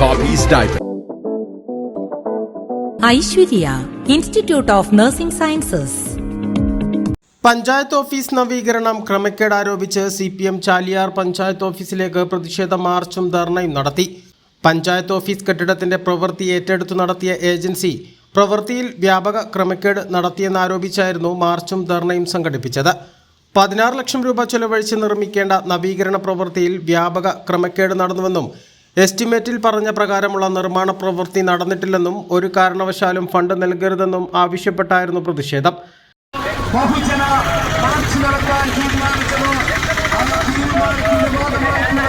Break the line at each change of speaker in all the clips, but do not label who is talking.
Poppy's diaper.
Aishwarya institute of nursing sciences
panchayat office നവീകരണം ക്രമക്കേട് ആരോപിച്ച് C P M Chaliyar panchayat ഓഫീസിലേക്ക് പ്രതിഷേധ മാർച്ചും ധർണയും നടത്തി. പഞ്ചായത്ത് ഓഫീസ് കെട്ടിടത്തിന്റെ പ്രവൃത്തി ഏറ്റെടുത്തു നടത്തിയ ഏജൻസി പ്രവൃത്തിയിൽ വ്യാപക ക്രമക്കേട് നടത്തിയെന്നാരോപിച്ചായിരുന്നു മാർച്ചും ധർണയും സംഘടിപ്പിച്ചത്. പതിനാറ് ലക്ഷം രൂപ ചെലവഴിച്ച് നിർമ്മിക്കേണ്ട നവീകരണ പ്രവൃത്തിയിൽ വ്യാപക ക്രമക്കേട് നടന്നുവെന്നും എസ്റ്റിമേറ്റിൽ പറഞ്ഞ പ്രകാരമുള്ള നിർമ്മാണ പ്രവൃത്തി നടന്നിട്ടില്ലെന്നും ഒരു കാരണവശാലും ഫണ്ട് നൽകരുതെന്നും ആവശ്യപ്പെട്ടായിരുന്നു പ്രതിഷേധം.
ബഹുജന മാർച്ച് നടത്താൻ തീരുമാനിച്ചത്. അന്ന് തീരുമാനത്തിന്റെ ഭാഗമായിട്ടുള്ള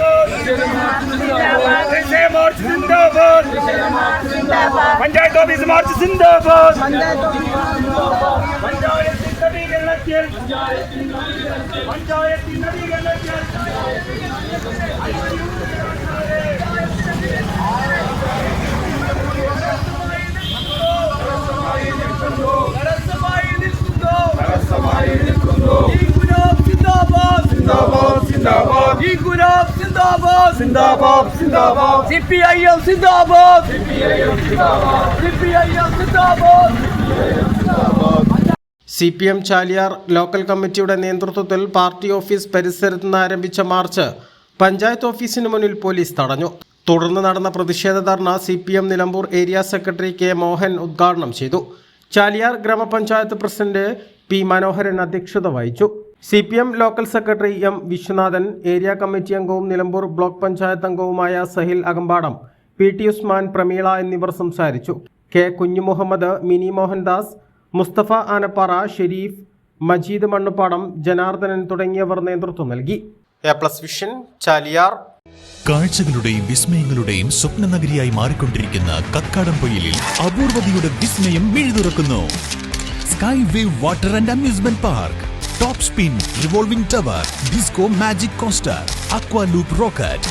ബഹുജന മാർച്ചാണ്.
പഞ്ചായത്ത് ഓഫീസ് മാർച്ച് സിന്ദാബാദ്. പഞ്ചായത്ത് നവീകരണത്തിൽ നവീകരണത്തിൽ. നിൽക്കുന്നു. ഈ ഗുലാബ് സിന്ദാബാദ് സിന്ദാബാദ് സിന്ദാബാദ് സിപിഐഎം സിന്ദാബാദ് സിപിഐഎം സിന്ദാബാദ്
C P M Chaliyar local കമ്മിറ്റിയുടെ നേതൃത്വത്തിൽ പാർട്ടി ഓഫീസ് പരിസരത്ത് നിന്ന് ആരംഭിച്ച മാർച്ച് പഞ്ചായത്ത് ഓഫീസിന് മുന്നിൽ പോലീസ് തടഞ്ഞു. തുടർന്ന് നടന്ന പ്രതിഷേധ dharna C P M Nilambur area secretary K Mohan ഉദ്ഘാടനം ചെയ്തു. ചാലിയാർ ഗ്രാമപഞ്ചായത്ത് പ്രസിഡന്റ് പി മനോഹരൻ അധ്യക്ഷത വഹിച്ചു. C P M local secretary M Viswanathan area committee അംഗവും നിലമ്പൂർ ബ്ലോക്ക് പഞ്ചായത്ത് അംഗവുമായ സഹിൽ അകമ്പാടം പി ടി ഉസ്മാൻ പ്രമീള എന്നിവർ സംസാരിച്ചു. കെ കുഞ്ഞുമുഹമ്മദ് മിനി മോഹൻദാസ് മുസ്തഫ ആനപ്പാറ ഷെരീഫ് മജീദ് മണ്ണുപാടം ജനാർദ്ദനൻ തുടങ്ങിയവർ നേതൃത്വം നൽകി. A plus vision Chaliyar.
കാഴ്ചകളുടെയും വിസ്മയങ്ങളുടെയും സ്വപ്ന നഗരിയായി മാറിക്കൊണ്ടിരിക്കുന്ന കക്കാടം പൊയിലിൽ അപൂർവതയുടെ വിസ്മയം മിഴുതുറക്കുന്നു. Sky wave water and amusement park top spin revolving tower disco magic coaster aqua loop rocket